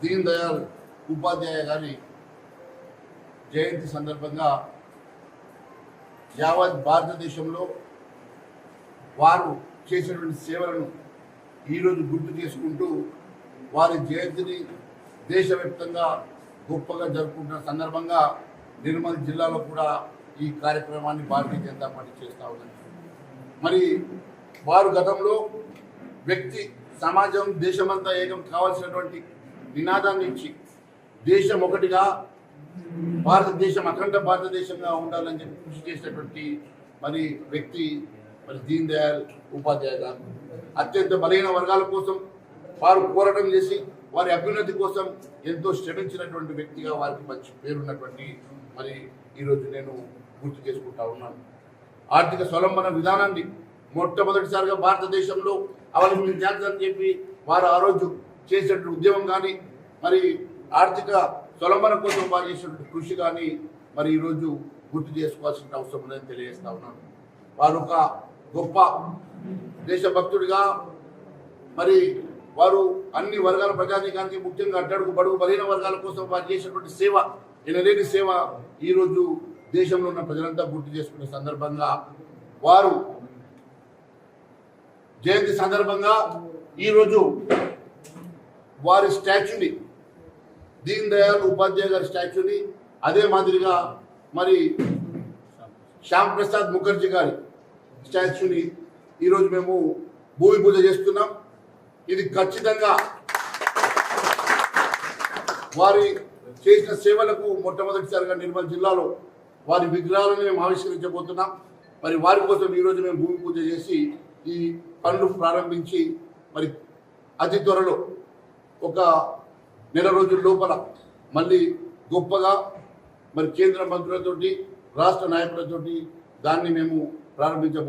దీన్ దయాళ్ ఉపాధ్యాయ గారి జయంతి సందర్భంగా యావత్ భారతదేశంలో వారు చేసినటువంటి సేవలను ఈరోజు గుర్తు చేసుకుంటూ వారి జయంతిని దేశవ్యాప్తంగా గొప్పగా జరుపుకుంటున్న సందర్భంగా నిర్మల్ జిల్లాలో కూడా ఈ కార్యక్రమాన్ని భారతీయ జనతా పార్టీ చేస్తూ ఉందని మరి వారు గతంలో వ్యక్తి సమాజం దేశమంతా ఏకం కావాల్సినటువంటి నినాదాన్ని ఇచ్చి దేశం ఒకటిగా భారతదేశం అఖండ భారతదేశంగా ఉండాలని చెప్పి కృషి చేసినటువంటి మరి వ్యక్తి మరి దీన్ దయాళ్ ఉపాధ్యాయ గారు. అత్యంత బలహీన వర్గాల కోసం వారు పోరాటం చేసి వారి అభ్యున్నతి కోసం ఎంతో శ్రమించినటువంటి వ్యక్తిగా వారికి మంచి పేరున్నటువంటి మరి ఈరోజు నేను గుర్తు చేసుకుంటా ఉన్నాను. ఆర్థిక స్వలంబన విధానాన్ని మొట్టమొదటిసారిగా భారతదేశంలో అవలంబించాలని చెప్పి వారు ఆ రోజు చేసినటువంటి ఉద్యమం కానీ మరి ఆర్థిక స్వలంబన కోసం వారు చేసినటువంటి కృషి కానీ మరి ఈరోజు గుర్తు చేసుకోవాల్సిన అవసరం ఉందని తెలియజేస్తా ఉన్నాను. వారు ఒక గొప్ప దేశభక్తుడిగా మరి వారు అన్ని వర్గాల ప్రజానీకానికి ముఖ్యంగా అట్టడుగు బడుగు బలహీన వర్గాల కోసం వారు చేసినటువంటి సేవ ఎనలేని సేవ ఈరోజు దేశంలో ఉన్న ప్రజలంతా గుర్తు చేసుకునే సందర్భంగా వారు జయంతి సందర్భంగా ఈరోజు వారి స్టాచ్యూని దీన్ దయాళ్ ఉపాధ్యాయ గారి స్టాచ్యూని అదే మాదిరిగా మరి శ్యామ్ ప్రసాద్ ముఖర్జీ గారి స్టాచ్యూని ఈరోజు మేము భూమి పూజ చేస్తున్నాం. ఇది ఖచ్చితంగా వారి చేసిన సేవలకు మొట్టమొదటిసారిగా నిర్మల్ జిల్లాలో వారి విగ్రహాలను మేము ఆవిష్కరించబోతున్నాం. మరి వారి కోసం ఈరోజు మేము భూమి పూజ చేసి ఈ పనులు ప్రారంభించి మరి అతి త్వరలో ఒక నెల రోజుల లోపల మళ్ళీ గొప్పగా మరి కేంద్ర మంత్రులతోటి రాష్ట్ర నాయకులతోటి దాన్ని మేము ప్రారంభించబో